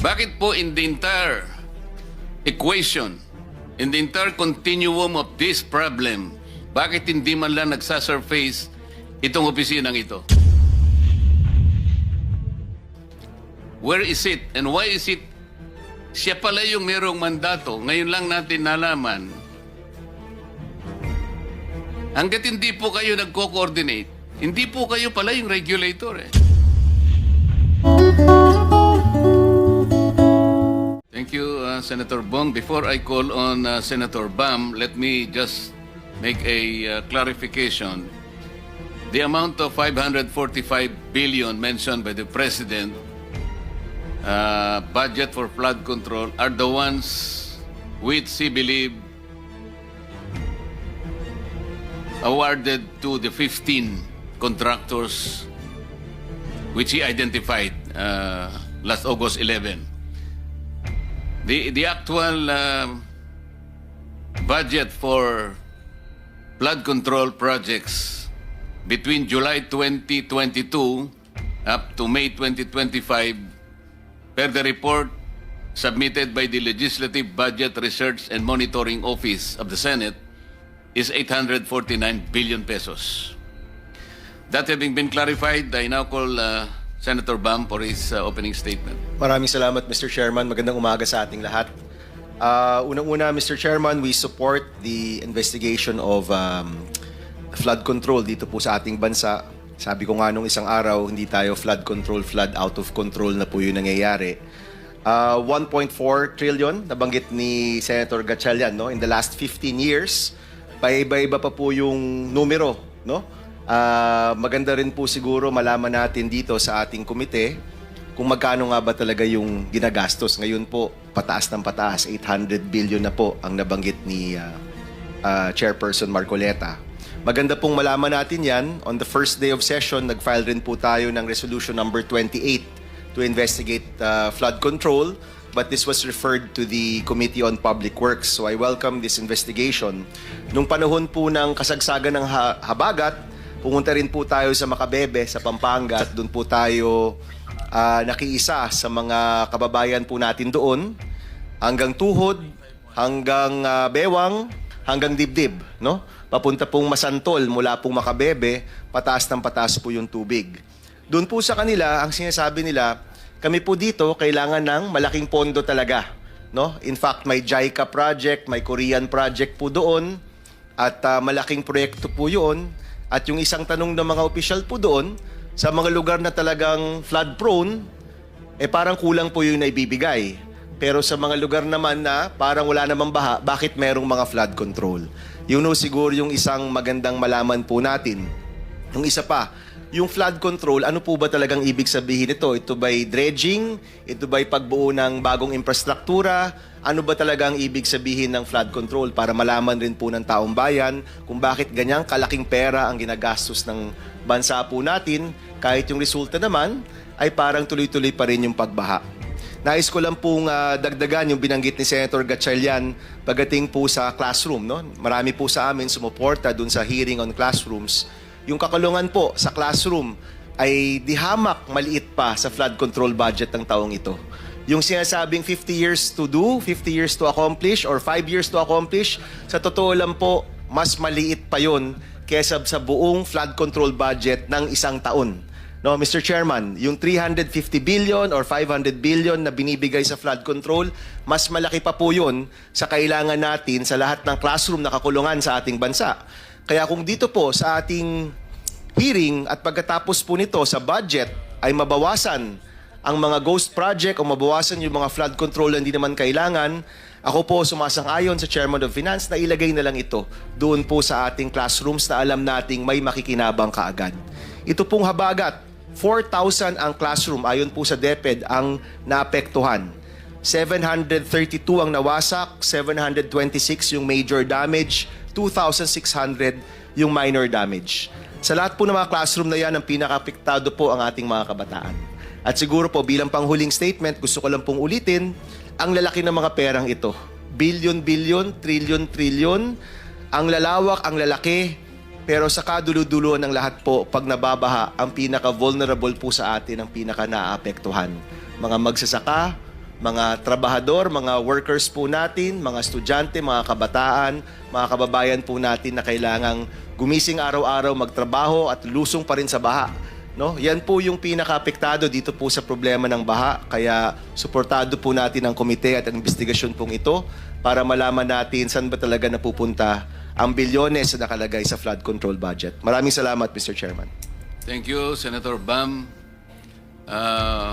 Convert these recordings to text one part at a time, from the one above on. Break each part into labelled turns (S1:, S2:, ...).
S1: Bakit po in the entire equation, in the entire continuum of this problem, bakit hindi man lang nagsasurface itong opisinang ito? Where is it? And why is it siya pala yung merong mandato? Ngayon lang natin nalaman. Hanggat hindi po kayo nagko-coordinate, hindi po kayo pala yung regulator eh. Senator Bong. Before I call on uh, Senator Bam, let me just make a uh, clarification. The amount of 545 billion mentioned by the President uh, budget for flood control are the ones which he believe awarded to the 15 contractors which he identified uh, last August 11. The, the actual uh, budget for flood control projects between July 2022 up to May 2025 per the report submitted by the Legislative Budget Research and Monitoring Office of the Senate is 849 billion pesos. That having been clarified, I now call uh, Senator Bam for his uh, opening statement.
S2: Maraming salamat, Mr. Chairman. Magandang umaga sa ating lahat. Uh, Unang-una, Mr. Chairman, we support the investigation of um, flood control dito po sa ating bansa. Sabi ko nga nung isang araw, hindi tayo flood control, flood out of control na po yung nangyayari. Uh, 1.4 trillion, nabanggit ni Senator Gatchalian, no? in the last 15 years, paiba-iba pa po yung numero. No? Ah, maganda rin po siguro malaman natin dito sa ating komite kung magkano nga ba talaga yung ginagastos. Ngayon po, pataas ng pataas, 800 billion na po ang nabanggit ni ah, ah, Chairperson Marcoleta. Maganda pong malaman natin yan. On the first day of session, nag-file rin po tayo ng resolution number 28 to investigate uh, flood control, but this was referred to the Committee on Public Works. So I welcome this investigation. Nung panahon po ng kasagsagan ng ha- habagat, pumunta rin po tayo sa Makabebe, sa Pampanga, at doon po tayo ah, nakiisa sa mga kababayan po natin doon, hanggang tuhod, hanggang ah, bewang, hanggang dibdib, no? Papunta pong Masantol mula pong Makabebe, pataas ng pataas po yung tubig. Doon po sa kanila, ang sinasabi nila, kami po dito kailangan ng malaking pondo talaga, no? In fact, may JICA project, may Korean project po doon at ah, malaking proyekto po 'yun. At yung isang tanong ng mga opisyal po doon, sa mga lugar na talagang flood prone, eh parang kulang po yung naibibigay. Pero sa mga lugar naman na parang wala namang baha, bakit merong mga flood control? Yun no, siguro yung isang magandang malaman po natin. Yung isa pa, yung flood control, ano po ba talagang ibig sabihin ito? Ito ba'y dredging? Ito ba'y pagbuo ng bagong infrastruktura? Ano ba talaga ang ibig sabihin ng flood control para malaman rin po ng taong bayan kung bakit ganyang kalaking pera ang ginagastos ng bansa po natin kahit yung resulta naman ay parang tuloy-tuloy pa rin yung pagbaha. Nais ko lang pong ah, dagdagan yung binanggit ni Senator Gatchalian pagdating po sa classroom. No? Marami po sa amin sumuporta dun sa hearing on classrooms. Yung kakulungan po sa classroom ay dihamak maliit pa sa flood control budget ng taong ito. Yung sinasabing 50 years to do, 50 years to accomplish, or 5 years to accomplish, sa totoo lang po, mas maliit pa yon kesa sa buong flood control budget ng isang taon. No, Mr. Chairman, yung 350 billion or 500 billion na binibigay sa flood control, mas malaki pa po yun sa kailangan natin sa lahat ng classroom na kakulungan sa ating bansa. Kaya kung dito po sa ating hearing at pagkatapos po nito sa budget ay mabawasan ang mga ghost project o mabawasan yung mga flood control na hindi naman kailangan, ako po sumasang-ayon sa Chairman of Finance na ilagay na lang ito doon po sa ating classrooms na alam nating may makikinabang kaagad. Ito pong habagat, 4,000 ang classroom ayon po sa DepEd ang naapektuhan. 732 ang nawasak, 726 yung major damage, 2,600 yung minor damage. Sa lahat po ng mga classroom na yan, ang pinakapiktado po ang ating mga kabataan. At siguro po bilang panghuling statement, gusto ko lang pong ulitin, ang lalaki ng mga perang ito. Bilyon-bilyon, trilyon-trilyon, ang lalawak, ang lalaki, pero sa kaduluduluan ng lahat po, pag nababaha, ang pinaka-vulnerable po sa atin, ang pinaka-naapektuhan. Mga magsasaka, mga trabahador, mga workers po natin, mga estudyante, mga kabataan, mga kababayan po natin na kailangang gumising araw-araw, magtrabaho at lusong pa rin sa baha. No? Yan po yung pinaka-apektado dito po sa problema ng baha. Kaya suportado po natin ang komite at ang investigasyon pong ito para malaman natin saan ba talaga napupunta ang bilyones na nakalagay sa flood control budget. Maraming salamat, Mr. Chairman.
S1: Thank you, Senator Bam. Uh,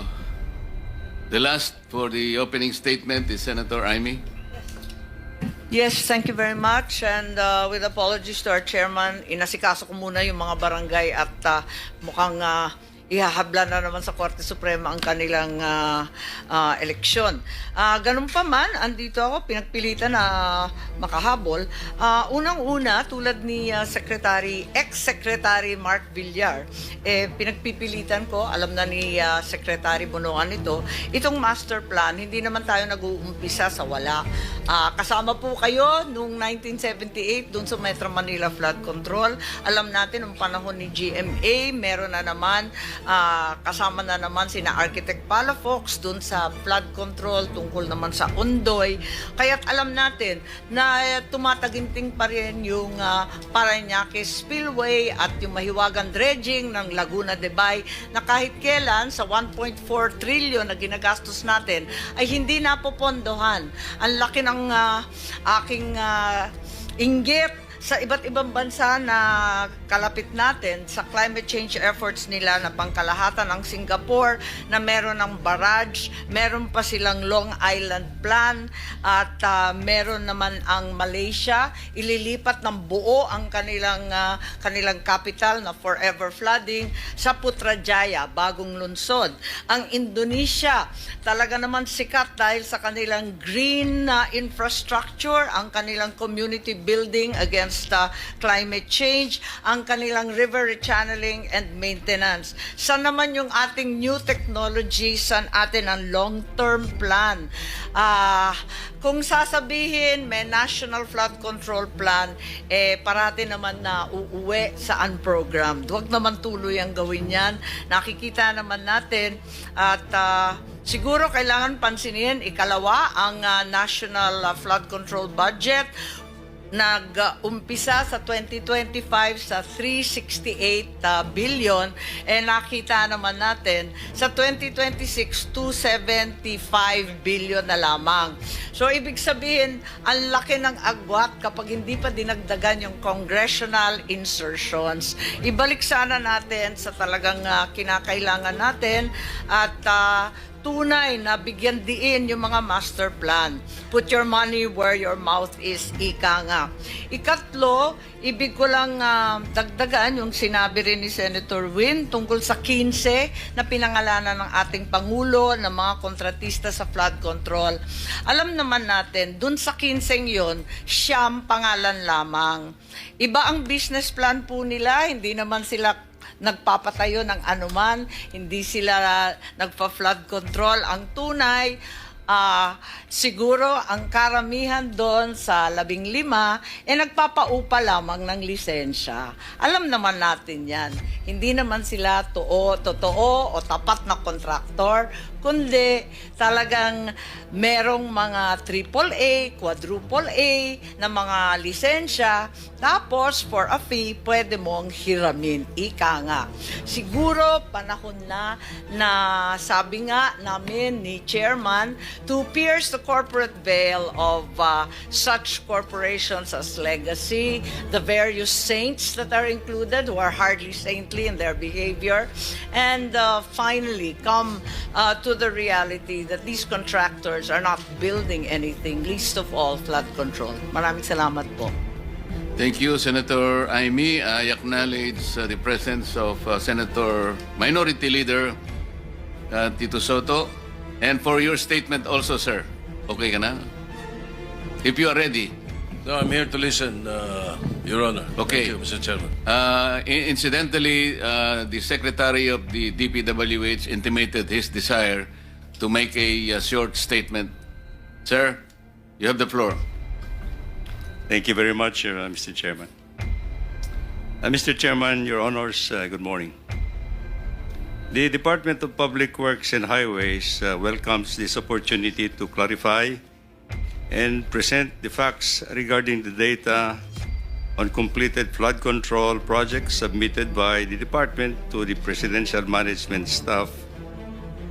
S1: the last for the opening statement is Senator Aimee.
S3: Yes, thank you very much. And uh, with apologies to our chairman, inasikaso ko muna yung mga barangay at uh, mukhang uh, ihahabla na naman sa Korte Suprema ang kanilang uh, uh, eleksyon. Uh, ganun pa man, andito ako, pinagpilitan na makahabol. Uh, Unang-una, tulad ni uh, Secretary, ex-Secretary Mark Villar, eh, pinagpipilitan ko, alam na ni uh, Secretary Bonoan ito, itong master plan, hindi naman tayo nag-uumpisa sa wala. Ah, kasama po kayo noong 1978 doon sa Metro Manila Flood Control. Alam natin, noong panahon ni GMA, meron na naman, ah, kasama na naman sina Architect Palafox doon sa flood control tungkol naman sa Undoy. Kaya't alam natin na tumataginting pa rin yung ah, Parañaque Spillway at yung mahiwagang dredging ng Laguna de Bay na kahit kailan sa 1.4 trillion na ginagastos natin ay hindi napopondohan. Ang laki ng ah, aking ah, inggit sa iba't ibang bansa na kalapit natin sa climate change efforts nila na pangkalahatan ang Singapore na meron ng barrage, meron pa silang Long Island Plan at ah, meron naman ang Malaysia ililipat ng buo ang kanilang ah, kanilang capital na forever flooding sa Putrajaya, bagong lungsod. Ang Indonesia talaga naman sikat dahil sa kanilang green na infrastructure, ang kanilang community building against uh, climate change, ang kanilang river rechanneling and maintenance. Saan naman yung ating new technology, saan atin ang long-term plan? Ah, kung sasabihin may national flood control plan, eh parati naman na uuwi sa unprogrammed. Huwag naman tuloy ang gawin yan. Nakikita naman natin at ah, Siguro kailangan pansinin ikalawa ang ah, National Flood Control Budget nag-umpisa sa 2025 sa 368 uh, billion eh nakita naman natin sa 2026 275 billion na lamang. So ibig sabihin ang laki ng agwat kapag hindi pa dinagdagan yung congressional insertions. Ibalik sana natin sa talagang uh, kinakailangan natin at uh, tunay na bigyan diin yung mga master plan. Put your money where your mouth is, ika nga. Ikatlo, ibig ko lang ah, dagdagan yung sinabi rin ni Senator Win tungkol sa 15 na pinangalanan ng ating Pangulo ng mga kontratista sa flood control. Alam naman natin, dun sa 15 yon siyam pangalan lamang. Iba ang business plan po nila, hindi naman sila nagpapatayo ng anuman, hindi sila nagpa-flood control. Ang tunay, ah, siguro ang karamihan doon sa labing lima, eh nagpapaupa lamang ng lisensya. Alam naman natin yan. Hindi naman sila too, totoo o tapat na kontraktor, kundi talagang merong mga triple A, quadruple A na mga lisensya, tapos for a fee, pwede mong hiramin. Ika nga. Siguro panahon na na sabi nga namin ni chairman to pierce the corporate veil of uh, such corporations as Legacy, the various saints that are included who are hardly saintly in their behavior, and uh, finally come uh, to the reality that these contractors are not building anything, least of all flood control. Maraming salamat po.
S1: Thank you, Senator Aimee. I acknowledge uh, the presence of uh, Senator Minority Leader uh, Tito Soto. And for your statement also, sir. Okay ka na? If you are ready.
S4: No, I'm here to listen, uh, Your Honor.
S1: Okay.
S4: Thank you, Mr. Chairman.
S1: Uh, i- incidentally, uh, the Secretary of the DPWH intimated his desire to make a uh, short statement. Sir, you have the floor.
S5: Thank you very much, uh, Mr. Chairman. Uh, Mr. Chairman, Your Honors, uh, good morning. The Department of Public Works and Highways uh, welcomes this opportunity to clarify and present the facts regarding the data on completed flood control projects submitted by the department to the Presidential Management Staff,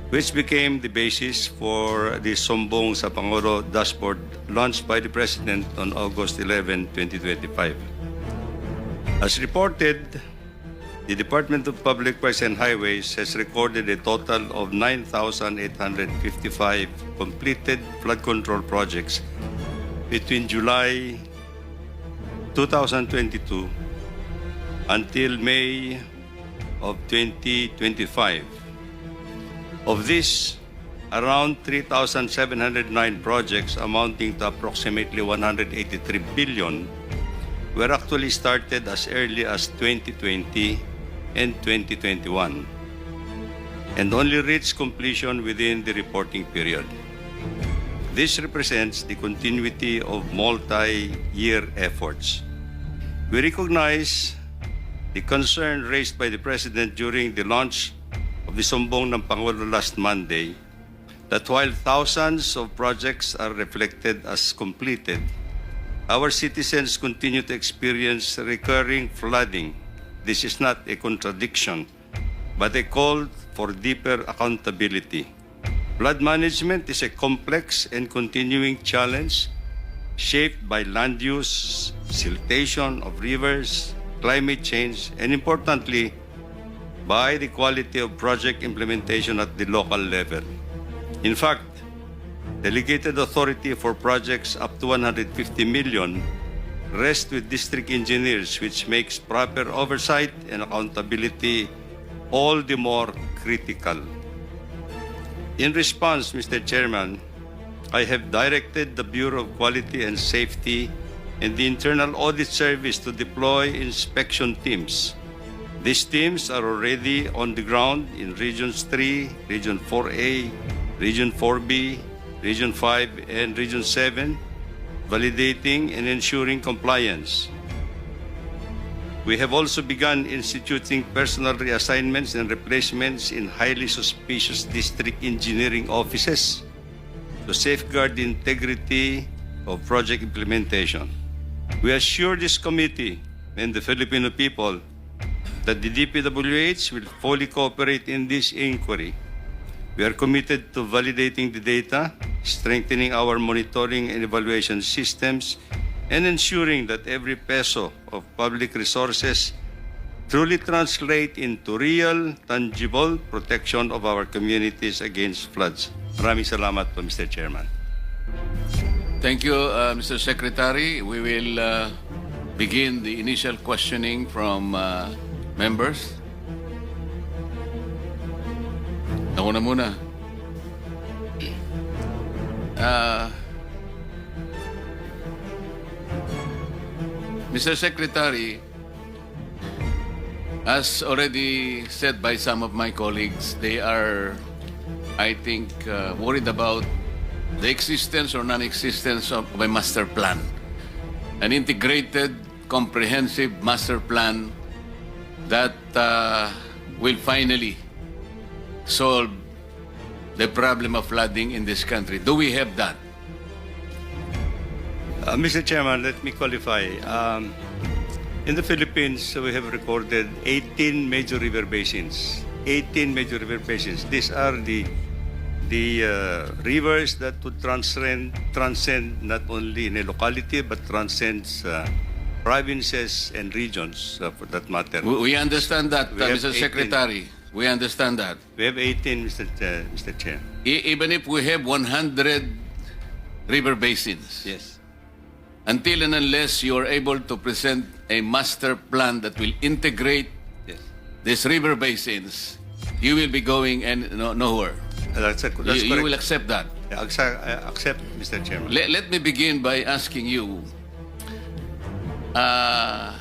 S5: which became the basis for the Sombong sa Pangulo dashboard launched by the President on August 11, 2025. As reported, the Department of Public Works and Highways has recorded a total of 9,855 completed flood control projects between July 2022 until May of 2025. Of this, around 3,709 projects amounting to approximately 183 billion were actually started as early as 2020 and 2021 and only reached completion within the reporting period. This represents the continuity of multi-year efforts. We recognize the concern raised by the President during the launch of the Sombong ng Pangulo last Monday that while thousands of projects are reflected as completed, our citizens continue to experience recurring flooding. This is not a contradiction, but a call for deeper accountability. Flood management is a complex and continuing challenge shaped by land use, siltation of rivers, climate change, and importantly, by the quality of project implementation at the local level. In fact, delegated authority for projects up to 150 million rests with district engineers, which makes proper oversight and accountability all the more critical. In response, Mr. Chairman, I have directed the Bureau of Quality and Safety and the Internal Audit Service to deploy inspection teams. These teams are already on the ground in Regions 3, Region 4A, Region 4B, Region 5, and Region 7, validating and ensuring compliance. We have also begun instituting personal reassignments and replacements in highly suspicious district engineering offices to safeguard the integrity of project implementation. We assure this committee and the Filipino people that the DPWH will fully cooperate in this inquiry. We are committed to validating the data, strengthening our monitoring and evaluation systems, and ensuring that every peso of public resources truly translate into real, tangible protection of our communities against floods. Maraming salamat po, Mr. Chairman.
S1: Thank you, uh, Mr. Secretary. We will uh, begin the initial questioning from uh, members. Ako na muna. Uh, Mr. Secretary, as already said by some of my colleagues, they are, I think, uh, worried about the existence or non-existence of a master plan. An integrated, comprehensive master plan that uh, will finally solve the problem of flooding in this country. Do we have that?
S5: Uh, Mr. Chairman, let me qualify. Um, in the Philippines, we have recorded 18 major river basins. 18 major river basins. These are the the uh, rivers that would transcend transcend not only in a locality but transcends uh, provinces and regions uh, for that matter.
S1: We, understand that,
S5: We
S1: uh, Mr.
S5: 18.
S1: Secretary. We understand that.
S5: We have 18, Mr. Chair, Mr. Chair.
S1: E- even if we have 100 river basins,
S5: Yes.
S1: until and unless you are able to present a master plan that will integrate
S5: Yes.
S1: these river basins, you will be going and no, nowhere.
S5: Uh, That's, that's
S1: You,
S5: correct.
S1: you will accept that.
S5: Yeah, accept, uh, accept, Mr. Chairman.
S1: Let, let me begin by asking you uh,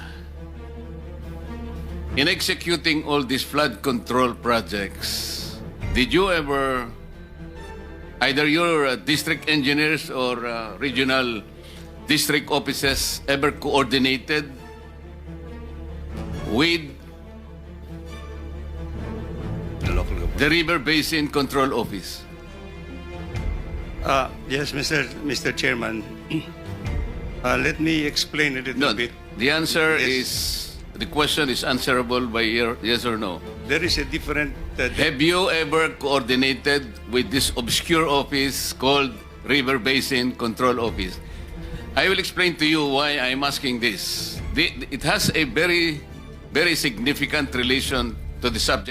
S1: in executing all these flood control projects, did you ever, either your uh, district engineers or uh, regional district offices, ever coordinated with
S5: the local government.
S1: The River Basin Control Office.
S5: Uh, yes, Mr. Mr. Chairman. Uh, let me explain a little
S1: No,
S5: bit.
S1: the answer
S5: Yes.
S1: is, the question is answerable by yes or no.
S5: There is a different. Uh,
S1: Have you ever coordinated with this obscure office called River Basin Control Office? I will explain to you why I'm asking this. The- it has a very, very significant relation to the subject.